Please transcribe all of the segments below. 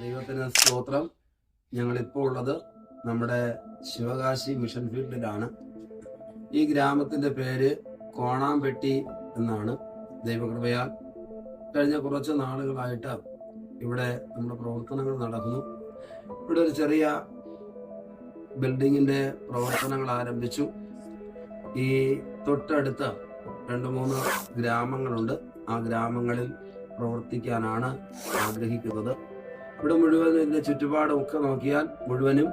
ദൈവത്തിന് സ്തോത്രം. ഞങ്ങളിപ്പോൾ ഉള്ളത് നമ്മുടെ ശിവകാശി മിഷൻ ഫീൽഡിലാണ്. ഈ ഗ്രാമത്തിന്റെ പേര് കോണാമ്പെട്ടി എന്നാണ് ദൈവകൃപയാൽ. കഴിഞ്ഞ കുറച്ച് നാളുകളായിട്ട് ഇവിടെ നമ്മുടെ പ്രവർത്തനങ്ങൾ നടക്കുന്നു. ഇവിടെ ഒരു ചെറിയ ബിൽഡിങ്ങിന്റെ പ്രവർത്തനങ്ങൾ ആരംഭിച്ചു. ഈ തൊട്ടടുത്ത് രണ്ട് മൂന്ന് ഗ്രാമങ്ങളുണ്ട്. ആ ഗ്രാമങ്ങളിൽ പ്രവർത്തിക്കാനാണ് ആഗ്രഹിക്കുന്നത്. ഇവിടെ മുഴുവൻ ഇതിന്റെ ചുറ്റുപാടും ഒക്കെ നോക്കിയാൽ മുഴുവനും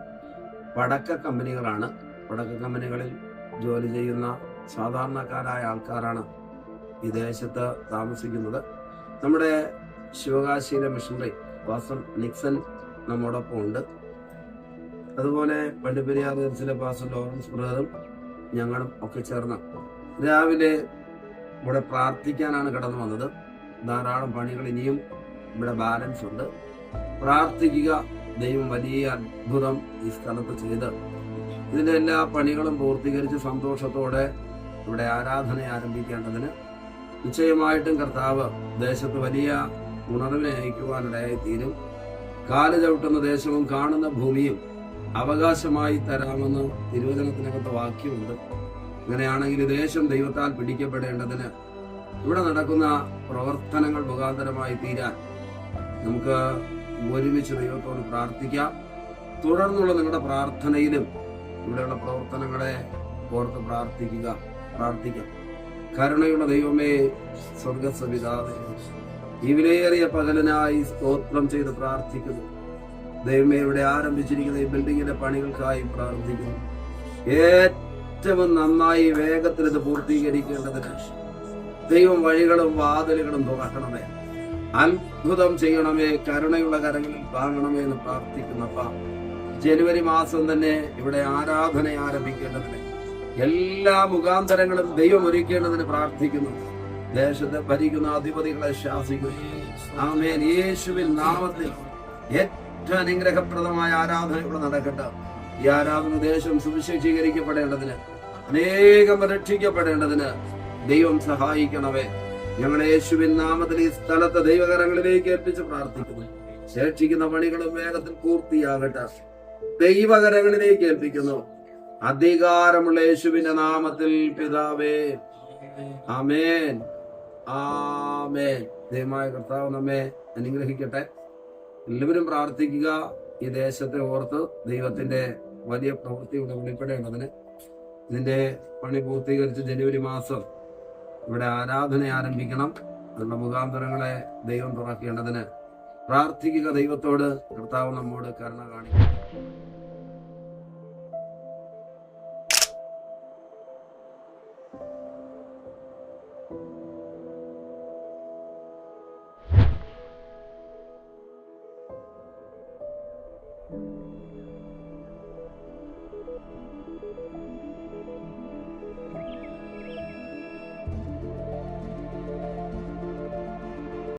പടക്ക കമ്പനികളാണ്. പടക്ക കമ്പനികളിൽ ജോലി ചെയ്യുന്ന സാധാരണക്കാരായ ആൾക്കാരാണ് ഈ ദേശത്ത് താമസിക്കുന്നത്. നമ്മുടെ ശിവകാശിയിലെ മിഷണറി പാസ്റ്റർ നിക്സൺ നമ്മോടൊപ്പം ഉണ്ട്. അതുപോലെ വണ്ടിപ്പെരിയാർ ചർച്ചിലെ പാസ്റ്റർ ലോറൻസ് ബ്രദറും ഞങ്ങളും ഒക്കെ ചേർന്ന് രാവിലെ ഇവിടെ പ്രാർത്ഥിക്കാനാണ് കടന്നു വന്നത്. ധാരാളം പണികൾ ഇനിയും ഇവിടെ ബാലൻസ് ഉണ്ട്. പ്രാർത്ഥിക്കുക. ദൈവം വലിയ അത്ഭുതം ഈ സ്ഥലത്ത് ചെയ്ത് ഇതിന്റെ എല്ലാ പണികളും പൂർത്തീകരിച്ച് സന്തോഷത്തോടെ ഇവിടെ ആരാധന ആരംഭിക്കേണ്ടതിന് നിശ്ചയമായിട്ടും കർത്താവ് ദേശത്ത് വലിയ ഉണർവിനെ അയക്കുവാനിടയായി തീരും. കാൽ ചവിട്ടുന്ന ദേശവും കാണുന്ന ഭൂമിയും അവകാശമായി തരാമെന്ന് തിരുവചനത്തിനകത്ത് വാക്യമുണ്ട്. അങ്ങനെയാണെങ്കിൽ ദേശം ദൈവത്താൽ പിടിക്കപ്പെടേണ്ടതിന് ഇവിടെ നടക്കുന്ന പ്രവർത്തനങ്ങൾ മുഖാന്തരമായി തീരാൻ നമുക്ക് ഒരുമിച്ച് ദൈവത്തോട് പ്രാർത്ഥിക്കാം. തുടർന്നുള്ള നിങ്ങളുടെ പ്രാർത്ഥനയിലും ഇവിടെയുള്ള പ്രവർത്തനങ്ങളെ ഓർത്ത് പ്രാർത്ഥിക്കുക പ്രാർത്ഥിക്കാം. കരുണയുള്ള ദൈവമേ സ്വർഗസവിതാവേ ഈ വിലയേറിയ പകലനായി സ്തോത്രം ചെയ്ത് പ്രാർത്ഥിക്കുന്നു. ദൈവമേ ഇവിടെ ആരംഭിച്ചിരിക്കുന്ന ഈ ബിൽഡിങ്ങിന്റെ പണികൾക്കായി പ്രാർത്ഥിക്കുന്നു. ഏറ്റവും നന്നായി വേഗത്തിൽ ഇത് പൂർത്തീകരിക്കേണ്ടതിന് ദൈവം വഴികളും വാതിലുകളും തുറക്കണമേ. അത്ഭുതം ചെയ്യണമേ കരുണയുള്ള കരങ്ങളിൽ താങ്ങണമേ എന്ന് പ്രാർത്ഥിക്കുന്നപ്പ ജനുവരി മാസം തന്നെ ഇവിടെ ആരാധന ആരംഭിക്കേണ്ടതിന് എല്ലാ മുഖാന്തരങ്ങളും ദൈവം ഒരുക്കേണ്ടതിന് പ്രാർത്ഥിക്കുന്നു. ദേശത്തെ ഭരിക്കുന്ന അധിപതികളെ ശാസിക്കുന്നു. ആമേൻ. യേശുവിൻ നാമത്തിൽ ഏറ്റവും അനുഗ്രഹപ്രദമായ ആരാധന ഇവിടെ നടക്കട്ടെ. ഈ ആരാധന ദേശം സുവിശേഷീകരിക്കപ്പെടേണ്ടതിന് അനേകം രക്ഷിക്കപ്പെടേണ്ടതിന് ദൈവം സഹായിക്കണമേ. ഞങ്ങളെ യേശുവിൻ നാമത്തിൽ ഈ സ്ഥലത്തെ ദൈവകരങ്ങളിലേക്ക് ഏൽപ്പിച്ച് പ്രാർത്ഥിക്കുന്നു. ശേഷിക്കുന്ന പണികളും വേഗത്തിൽ പൂർത്തിയാകട്ടെ. ദൈവകരങ്ങളിലേക്ക് ഏൽപ്പിക്കുന്നു. അധികാരമുള്ള യേശുവിന്റെ നാമത്തിൽ പിതാവേ. ആമേൻ. ആമേൻ. ദൈവമായ കർത്താവ് നമ്മെ അനുഗ്രഹിക്കട്ടെ. എല്ലാവരും പ്രാർത്ഥിക്കുക. ഈ ദേശത്തെ ഓർത്ത് ദൈവത്തിന്റെ വലിയ പ്രവൃത്തി ഇവിടെ വെളിപ്പെടേണ്ടതിന്. ഇതിന്റെ പണി പൂർത്തീകരിച്ച് ജനുവരി മാസം ഇവിടെ ആരാധന ആരംഭിക്കണം. നമ്മുടെ മുഖാന്തരങ്ങളെ ദൈവം തുറക്കേണ്ടതിന് പ്രാർത്ഥിക്കുക ദൈവത്തോട്. കർത്താവ് നമ്മോട് കരുണ കാണിക്കുക